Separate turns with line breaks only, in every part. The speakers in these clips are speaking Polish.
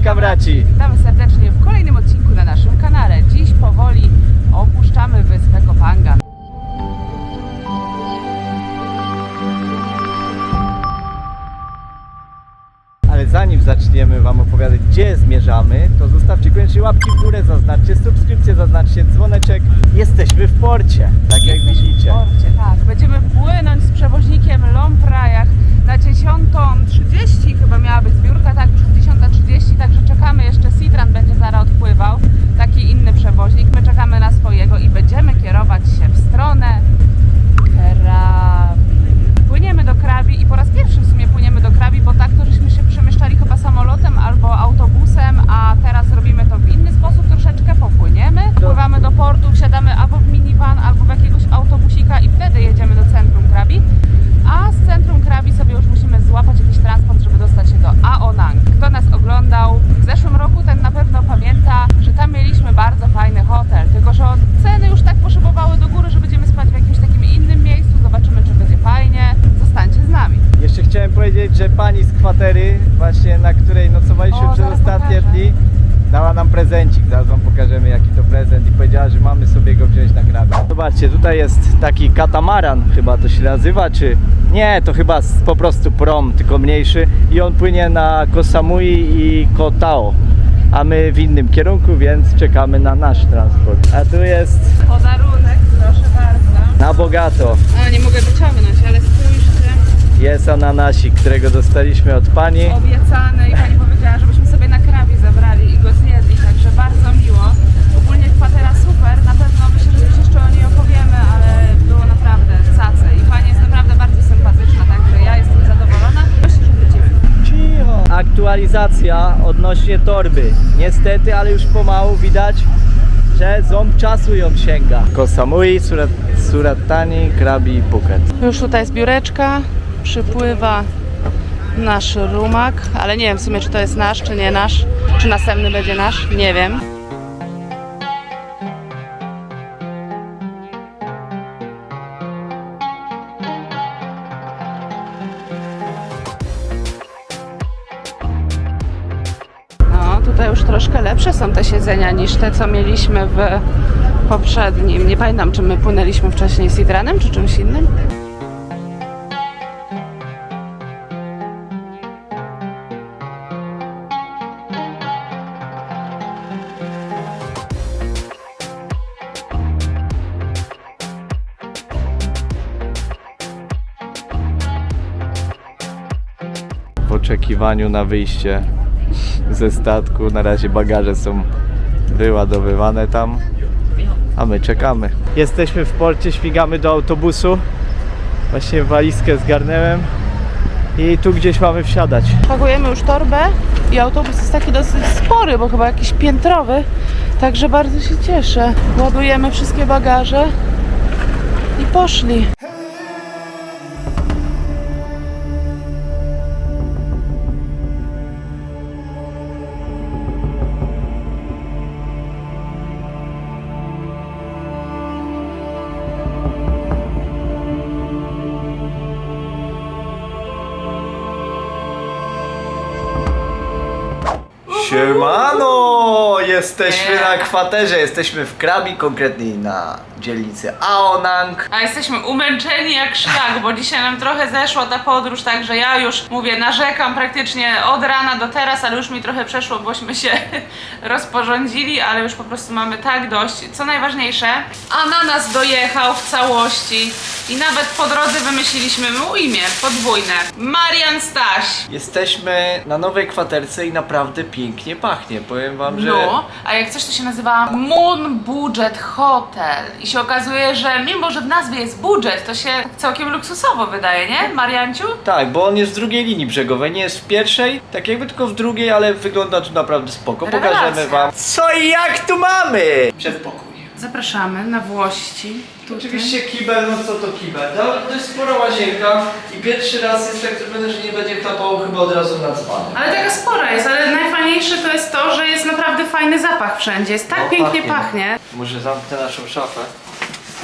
kamraci!
Witamy serdecznie w kolejnym odcinku na naszym kanale. Dziś powoli opuszczamy wyspę Kopanga.
Zanim zaczniemy Wam opowiadać, gdzie zmierzamy, to zostawcie koniecznie łapki w górę, zaznaczcie subskrypcję, zaznaczcie dzwoneczek. Jesteśmy w porcie, tak jak widzicie.
W porcie, tak. Będziemy płynąć z przewoźnikiem Lomprajach na 10.30 chyba miała być zbiórka, tak, już jest 10.30, także czekamy jeszcze, Citran będzie zaraz odpływał, taki inny przewoźnik. My czekamy na swojego i będziemy kierować się w stronę Krabi. Płyniemy do Krabi i po raz pierwszy w sumie płyniemy do Krabi, bo tak to żeśmy się przemieszczali chyba samolotem albo autobusem, a teraz robimy to w inny sposób, troszeczkę popłyniemy. Pływamy do portu, wsiadamy albo w minivan, albo w jakiegoś autobusika i wtedy jedziemy do centrum Krabi. A z centrum Krabi sobie już musimy złapać jakiś transport, żeby dostać się do Aonang. Kto nas oglądał w zeszłym roku, ten na pewno pamięta, że tam mieliśmy bardzo fajny hotel, tylko że ceny już tak poszybowały do góry, że będziemy spać w jakimś takim innym miejscu, zobaczymy czy będzie fajnie. Zostańcie z nami.
Jeszcze chciałem powiedzieć, że pani z kwatery, właśnie na której nocowaliśmy
O,
przez
zaraz
ostatnie
pokażę.
dni, dała nam prezencik. Zaraz Wam pokażemy jaki to prezent i powiedziała, że mamy sobie go wziąć na grabę. Zobaczcie, tutaj jest taki katamaran, chyba to się nazywa, czy... Nie, to chyba po prostu prom, tylko mniejszy i on płynie na Koh Samui i Koh Tao. A my w innym kierunku, więc czekamy na nasz transport. A tu jest
Podarunek, proszę bardzo.
na bogato.
A, nie mogę wyciągnąć, ale spójrzcie.
Jest ananasik, którego dostaliśmy od pani.
Obiecane i pani powiedziała, żebyśmy sobie na zabrali i go zjedli, także bardzo miło. Ogólnie kwatera super, na pewno myślę, że coś jeszcze o niej opowiemy, ale było naprawdę cace i pani jest naprawdę bardzo sympatyczna, także ja jestem zadowolona. Myślę, że wrócimy.
Cicho. Aktualizacja odnośnie torby. Niestety, ale już pomału widać, że ząb czasu ją sięga. Koh Samui, Surat, Suratani, Krabi i Phuket.
Już tutaj jest biureczka, przypływa nasz rumak, ale nie wiem w sumie czy to jest nasz, czy nie nasz, czy następny będzie nasz, nie wiem. Lepsze są te siedzenia niż te, co mieliśmy w poprzednim. Nie pamiętam, czy my płynęliśmy wcześniej z Idranem, czy czymś innym.
W oczekiwaniu na wyjście ze statku. Na razie bagaże są wyładowywane tam, a my czekamy. Jesteśmy w porcie, śmigamy do autobusu. Właśnie walizkę zgarnąłem i tu gdzieś mamy wsiadać.
Pakujemy już torbę i autobus jest taki dosyć spory, bo chyba jakiś piętrowy. Także bardzo się cieszę. Ładujemy wszystkie bagaże i poszli.
Siemano! Jesteśmy na kwaterze, jesteśmy w Krabi, konkretnie na dzielnicy Aonang.
A jesteśmy umęczeni jak szlak, bo dzisiaj nam trochę zeszła ta podróż, także ja już mówię, narzekam praktycznie od rana do teraz, ale już mi trochę przeszło, bośmy się rozporządzili, ale już po prostu mamy tak dość. Co najważniejsze, ananas dojechał w całości i nawet po drodze wymyśliliśmy mu imię podwójne. Marian Staś.
Jesteśmy na nowej kwaterce i naprawdę pięknie pachnie. Powiem wam, że
No, a jak coś to się nazywa Moon Budget Hotel. I się okazuje, że mimo, że w nazwie jest budżet, to się całkiem luksusowo wydaje, nie, Marianciu?
tak, bo on jest w drugiej linii brzegowej, nie jest w pierwszej, tak jakby tylko w drugiej, ale wygląda tu naprawdę spoko. Pokażemy
Rewelacja.
wam co i jak tu mamy! Przedpokój.
Zapraszamy na Włości. Tutaj.
Oczywiście kibel, no co to kibel? To, jest spora łazienka i pierwszy raz jest tak zrobione, że nie będzie chlapało chyba od razu na dzbanek.
Ale taka spora jest, ale najfajniejsze to jest to, że jest naprawdę fajny zapach wszędzie. Jest tak
No,
pięknie
pachnie.
pachnie.
Może zamknę naszą szafę.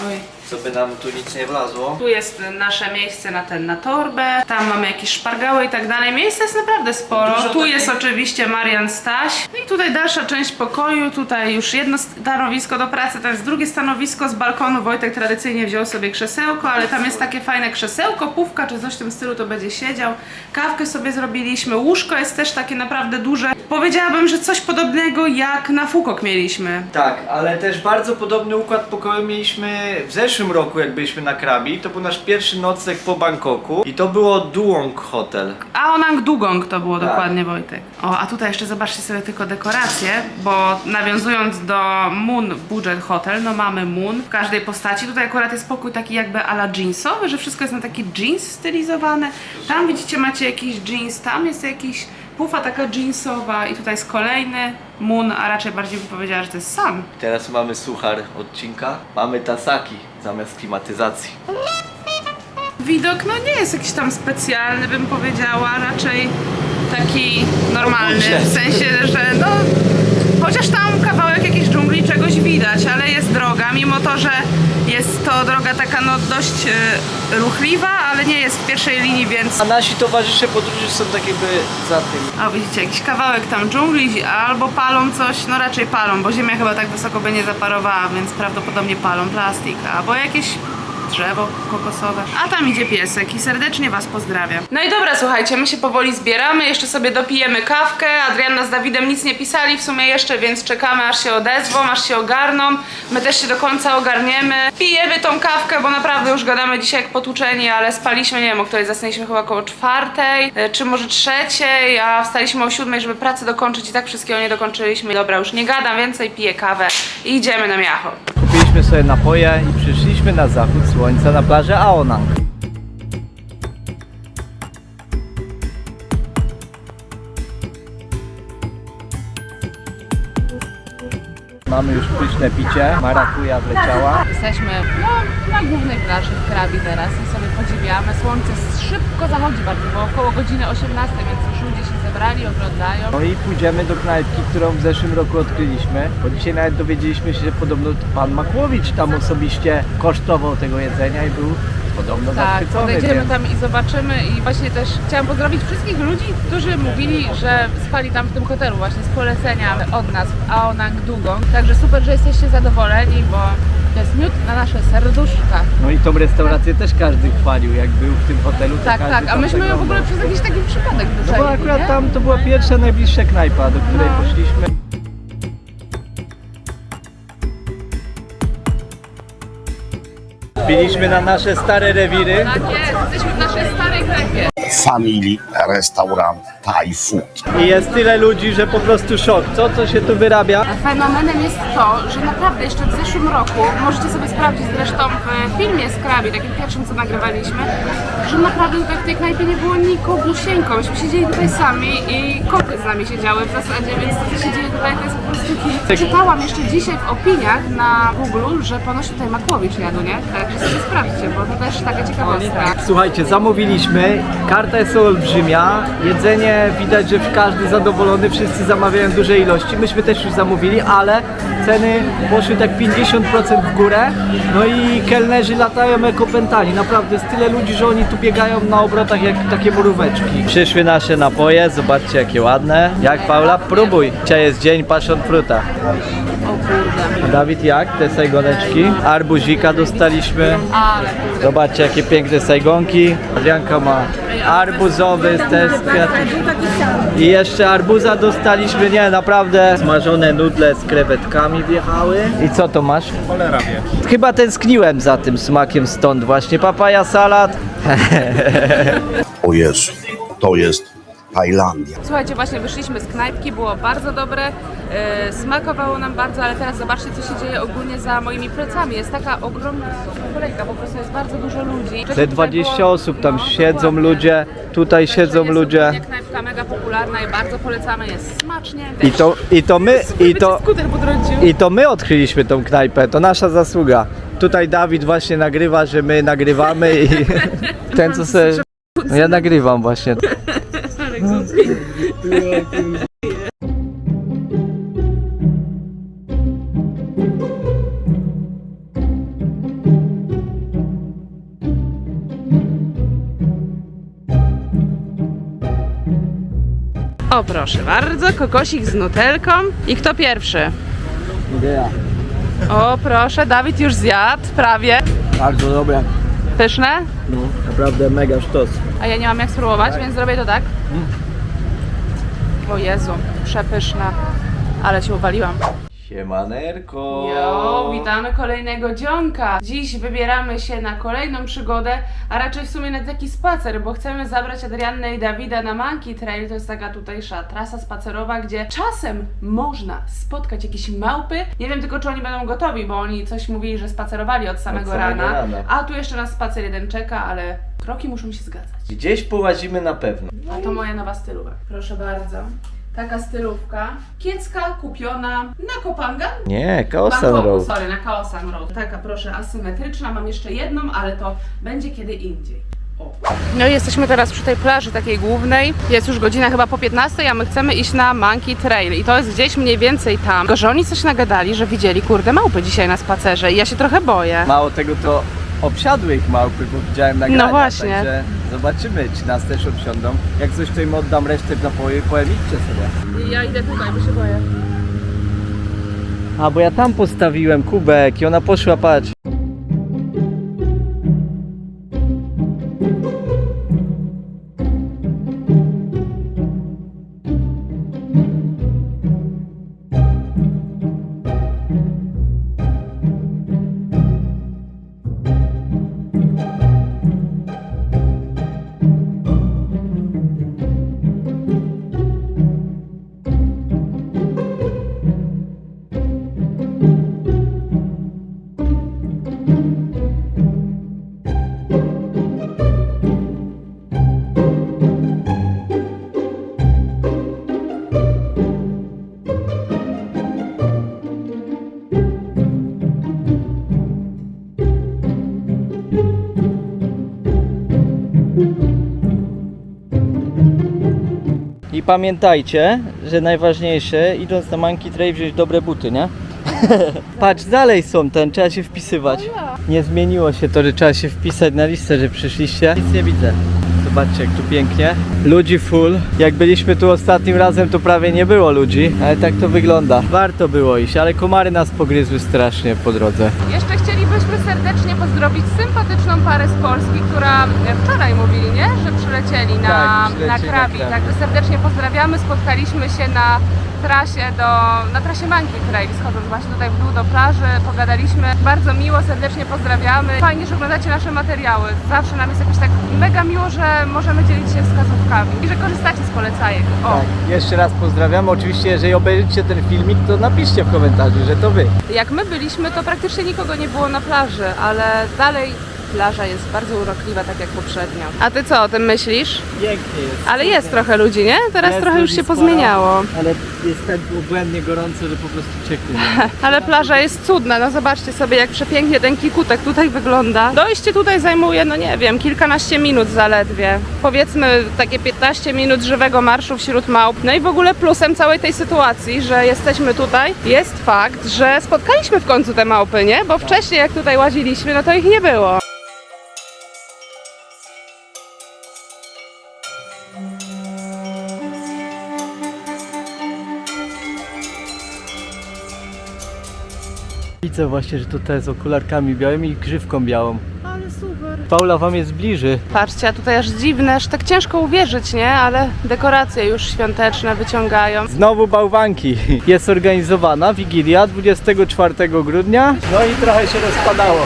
Oj,
Co by nam tu nic nie wlazło.
Tu jest nasze miejsce na ten, na torbę, tam mamy jakieś szpargały i tak dalej. Miejsca jest naprawdę sporo.
Dużo
tu jest oczywiście Marian Staś. I tutaj dalsza część pokoju, tutaj już jedno stanowisko do pracy, to jest drugie stanowisko z balkonu. Wojtek tradycyjnie wziął sobie krzesełko, ale tam jest takie fajne krzesełko, pówka czy coś w tym stylu, to będzie siedział. Kawkę sobie zrobiliśmy, łóżko jest też takie naprawdę duże. Powiedziałabym, że coś podobnego jak na Fukok mieliśmy.
Tak, ale też bardzo podobny układ pokoju mieliśmy w zeszłym roku, jak byliśmy na Krabi. To był nasz pierwszy nocleg po Bangkoku i to było Duong Hotel.
Aonang Dugong to było
Tak.
dokładnie Wojtek. O, a tutaj jeszcze zobaczcie sobie tylko dekoracje, bo nawiązując do Moon Budget Hotel, no mamy Moon w każdej postaci. Tutaj akurat jest pokój taki jakby ala jeansowy, że wszystko jest na taki jeans stylizowane. Tam widzicie macie jakiś jeans, tam jest jakiś pufa taka jeansowa i tutaj jest kolejny Moon, a raczej bardziej bym powiedziała, że to jest Sun.
Teraz mamy suchar odcinka. Mamy tasaki zamiast klimatyzacji.
Widok no nie jest jakiś tam specjalny, bym powiedziała, raczej taki normalny, w sensie, że no chociaż tam kawałek czegoś widać, ale jest droga, mimo to, że jest to droga taka no dość e, ruchliwa, ale nie jest w pierwszej linii, więc
A nasi towarzysze podróży są tak jakby za tym.
o widzicie, jakiś kawałek tam dżungli albo palą coś, no raczej palą, bo ziemia chyba tak wysoko by nie zaparowała, więc prawdopodobnie palą plastik, albo jakieś drzewo kokosowe. A tam idzie piesek i serdecznie Was pozdrawiam. No i dobra, słuchajcie, my się powoli zbieramy, jeszcze sobie dopijemy kawkę. Adrianna z Dawidem nic nie pisali w sumie jeszcze, więc czekamy aż się odezwą, aż się ogarną. My też się do końca ogarniemy. Pijemy tą kawkę, bo naprawdę już gadamy dzisiaj jak potłuczeni, ale spaliśmy, nie wiem, o której zasnęliśmy chyba około czwartej, e, czy może trzeciej, a wstaliśmy o siódmej, żeby pracę dokończyć i tak wszystkiego nie dokończyliśmy. Dobra, już nie gadam więcej, piję kawę i idziemy na miacho.
Kupiliśmy sobie napoje i przyszliśmy na zachód słońca na plażę Aonang. Mamy już pyszne picie, marakuja wleciała.
Jesteśmy no, na głównej plaży w Krabi teraz i sobie podziwiamy. Słońce szybko zachodzi bardzo, bo około godziny 18, więc ludzie się zebrali, oglądają.
No i pójdziemy do knajpki, którą w zeszłym roku odkryliśmy, bo dzisiaj nawet dowiedzieliśmy się, że podobno pan Makłowicz tam osobiście kosztował tego jedzenia i był podobno
Tak,
zachwycony tym.
tam i zobaczymy i właśnie też chciałam pozdrowić wszystkich ludzi, którzy mówili, że spali tam w tym hotelu właśnie z polecenia od nas w Aonang Dugong. Także super, że jesteście zadowoleni, bo to jest miód na nasze serduszka.
No i tą restaurację też każdy chwalił, jak był w tym hotelu. To
Tak,
każdy
tak, a
tam
myśmy ją w
zaglądał.
ogóle przez jakiś taki przypadek
No bo akurat
nie?
tam to była pierwsza najbliższa knajpa, do której
No.
poszliśmy. Biliśmy na nasze stare rewiry.
Tak jest, jesteśmy w naszej starej knajpie.
Family Restaurant Thai Food.
I jest tyle ludzi, że po prostu szok. Co, co się tu wyrabia?
Fenomenem jest to, że naprawdę jeszcze w zeszłym roku, możecie sobie sprawdzić zresztą w filmie z Krabi, takim pierwszym co nagrywaliśmy, że naprawdę tutaj w tej knajpie nie było nikoglusieńko. Myśmy siedzieli tutaj sami i koty z nami siedziały w zasadzie, więc to co się dzieje tutaj to jest po prostu hit. Czytałam jeszcze dzisiaj w opiniach na Google, że ponoć tutaj Makłowicz jadł, nie? Także sobie sprawdźcie, bo to też taka ciekawostka.
Słuchajcie, zamówiliśmy. Karta jest olbrzymia. Jedzenie widać, że każdy zadowolony, wszyscy zamawiają duże ilości. Myśmy też już zamówili, ale ceny poszły tak 50% w górę. No i kelnerzy latają jak opętani. Naprawdę jest tyle ludzi, że oni tu biegają na obrotach jak takie mróweczki. Przyszły nasze napoje, zobaczcie jakie ładne. Jak Paula? Próbuj. Dzisiaj jest dzień passion fruta.
O kurde.
A Dawid jak? Te sajgoneczki? Arbuzika dostaliśmy.
Ale kurde.
Zobaczcie jakie piękne sajgonki. Adrianka ma arbuzowy też z kwiatów. I jeszcze arbuza dostaliśmy, nie naprawdę. Smażone nudle z krewetkami wjechały. I co to masz?
Cholera wie.
Chyba tęskniłem za tym smakiem stąd właśnie. Papaja salat.
O Jezu, to jest Tajlandia.
Słuchajcie, właśnie wyszliśmy z knajpki, było bardzo dobre, e, smakowało nam bardzo, ale teraz zobaczcie, co się dzieje ogólnie za moimi plecami. Jest taka ogromna kolejka, po prostu jest bardzo dużo ludzi.
Te
tutaj
20
było-
osób tam
no,
siedzą
dokładnie.
ludzie. Tutaj
Także
siedzą
jest
ludzie.
ogólnie knajpka mega popularna i bardzo polecamy, jest smacznie.
I to, i to my, i to. I to my odkryliśmy tą knajpę, to nasza zasługa. Tutaj Dawid właśnie nagrywa, że my nagrywamy i ten co se... No ja nagrywam właśnie.
O proszę bardzo, kokosik z nutelką. I kto pierwszy?
Idea.
O proszę, Dawid już zjadł, prawie.
Bardzo dobre.
Pyszne?
No, naprawdę mega sztos.
A ja nie mam jak spróbować, więc zrobię to tak. O Jezu, przepyszne. Ale się uwaliłam.
Siemanerko.
Jo, witamy kolejnego dzionka. Dziś wybieramy się na kolejną przygodę, a raczej w sumie na taki spacer, bo chcemy zabrać Adriannę i Dawida na Monkey Trail. To jest taka tutejsza trasa spacerowa, gdzie czasem można spotkać jakieś małpy. Nie wiem tylko, czy oni będą gotowi, bo oni coś mówili, że spacerowali od samego,
samego
rana.
rana.
A tu jeszcze nas spacer jeden czeka, ale kroki muszą się zgadzać.
Gdzieś połazimy na pewno.
A to moja nowa stylówka. Proszę bardzo. Taka stylówka. Kiecka kupiona na Kopanga.
Nie, Kaosan
Bangkoku,
Road.
sorry, na Kaosan Road. Taka proszę, asymetryczna. Mam jeszcze jedną, ale to będzie kiedy indziej. O. No i jesteśmy teraz przy tej plaży takiej głównej. Jest już godzina chyba po 15, a my chcemy iść na Monkey Trail. I to jest gdzieś mniej więcej tam. Tylko, że oni coś nagadali, że widzieli kurde małpy dzisiaj na spacerze i ja się trochę boję.
Mało tego to obsiadły ich małpy, bo widziałem nagrania.
No właśnie.
Także zobaczymy, czy nas też obsiądą. Jak coś, to im oddam resztę napoi, powiem idźcie sobie.
Ja idę tutaj, bo się boję.
A, bo ja tam postawiłem kubek i ona poszła, patrz. Pamiętajcie, że najważniejsze, idąc na Monkey Trail, wziąć dobre buty, nie? Patrz, dalej są ten, trzeba się wpisywać. Nie zmieniło się to, że trzeba się wpisać na listę, że przyszliście. Nic nie widzę. Zobaczcie, jak tu pięknie. Ludzi full. Jak byliśmy tu ostatnim razem, to prawie nie było ludzi, ale tak to wygląda. Warto było iść, ale komary nas pogryzły strasznie po drodze.
Jeszcze chcielibyśmy pozdrowić sympatyczną parę z Polski, która wczoraj mówili, nie? Że przylecieli na,
Tak, przylecieli
na. Krabi. Także serdecznie pozdrawiamy. Spotkaliśmy się na trasie do, na trasie Monkey Trail, schodząc właśnie tutaj w dół do plaży, pogadaliśmy. Bardzo miło, serdecznie pozdrawiamy. Fajnie, że oglądacie nasze materiały. Zawsze nam jest jakoś tak mega miło, że możemy dzielić się wskazówkami i że korzystacie z polecajek. O.
Tak, jeszcze raz pozdrawiam. Oczywiście, jeżeli obejrzycie ten filmik, to napiszcie w komentarzu, że to wy.
Jak my byliśmy, to praktycznie nikogo nie było na plaży, ale dalej plaża jest bardzo urokliwa, tak jak poprzednio. A ty co o tym myślisz?
Pięknie jest.
Ale jest trochę ludzi, nie? Teraz
Jest
trochę już
ludzi
się
sporo,
pozmieniało.
Ale jest tak obłędnie gorąco, że po prostu cieknie.
Ale plaża jest cudna, no zobaczcie sobie jak przepięknie ten kikutek tutaj wygląda. Dojście tutaj zajmuje, no nie wiem, kilkanaście minut zaledwie. Powiedzmy takie 15 minut żywego marszu wśród małp. No i w ogóle plusem całej tej sytuacji, że jesteśmy tutaj, jest fakt, że spotkaliśmy w końcu te małpy, nie? Bo wcześniej jak tutaj łaziliśmy, no to ich nie było.
Widzę właśnie, że tutaj z okularkami białymi i grzywką białą.
Ale super.
Paula wam jest bliżej.
Patrzcie, a tutaj aż dziwne, aż tak ciężko uwierzyć, nie? Ale dekoracje już świąteczne wyciągają.
Znowu bałwanki. Jest organizowana Wigilia 24 grudnia. No i trochę się rozpadało.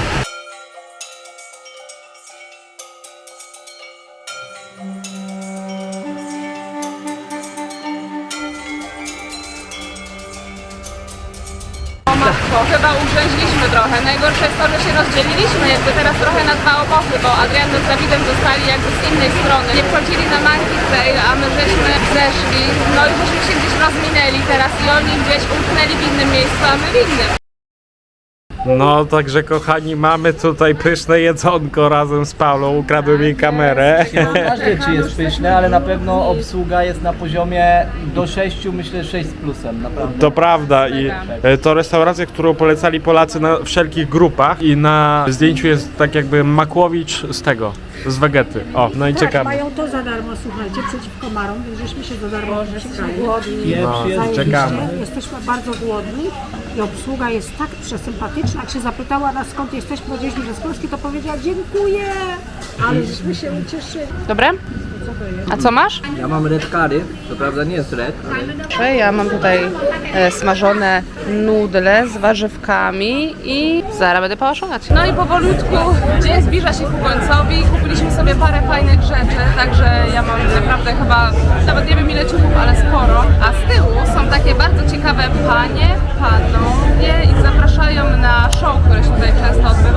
Najgorsze jest to, że się rozdzieliliśmy jakby teraz trochę na dwa obochy, bo Adrian z Dawidem zostali jakby z innej strony. Nie wchodzili na Monkey Trail, a my żeśmy zeszli. No i żeśmy się gdzieś rozminęli teraz i oni gdzieś umknęli w innym miejscu, a my w innym.
No, także kochani, mamy tutaj pyszne jedzonko razem z Paulą. Ukradłem jej kamerę.
Nie każdy czy jest pyszne, ale na pewno obsługa jest na poziomie do 6, myślę 6 z plusem, naprawdę.
To prawda i e, to restauracja, którą polecali Polacy na wszelkich grupach i na zdjęciu jest tak jakby Makłowicz z tego, z Wegety. O, no i
Tak,
ciekawe.
mają to za darmo, słuchajcie, przeciwko marom, więc żeśmy się za darmo
jest
Zajebiście.
czekamy.
Jesteśmy bardzo głodni i obsługa jest tak przesympatyczna. Jak się zapytała nas skąd jesteśmy, powiedzieliśmy, że z Polski, to powiedziała dziękuję, ale żeśmy się ucieszyli.
Dobre? A co masz?
Ja mam red curry, to prawda nie jest red, ale
Ja mam tutaj e, smażone nudle z warzywkami i zaraz będę pałaszować. No i powolutku dzień zbliża się ku końcowi. Kupiliśmy sobie parę fajnych rzeczy, także ja mam naprawdę chyba, nawet nie wiem ile ciuchów, ale sporo. A z tyłu są takie bardzo ciekawe panie, panowie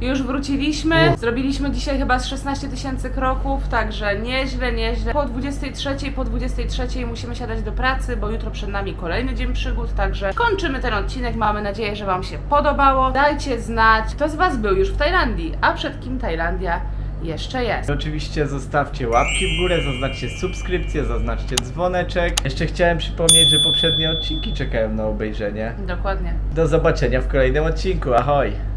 Już wróciliśmy. Zrobiliśmy dzisiaj chyba z 16 tysięcy kroków, także nieźle, nieźle. Po 23, po 23 musimy siadać do pracy, bo jutro przed nami kolejny dzień przygód, także kończymy ten odcinek. Mamy nadzieję, że Wam się podobało. Dajcie znać, kto z Was był już w Tajlandii, a przed kim Tajlandia jeszcze jest.
Oczywiście zostawcie łapki w górę, zaznaczcie subskrypcję, zaznaczcie dzwoneczek. Jeszcze chciałem przypomnieć, że poprzednie odcinki czekają na obejrzenie.
Dokładnie.
Do zobaczenia w kolejnym odcinku. Ahoj!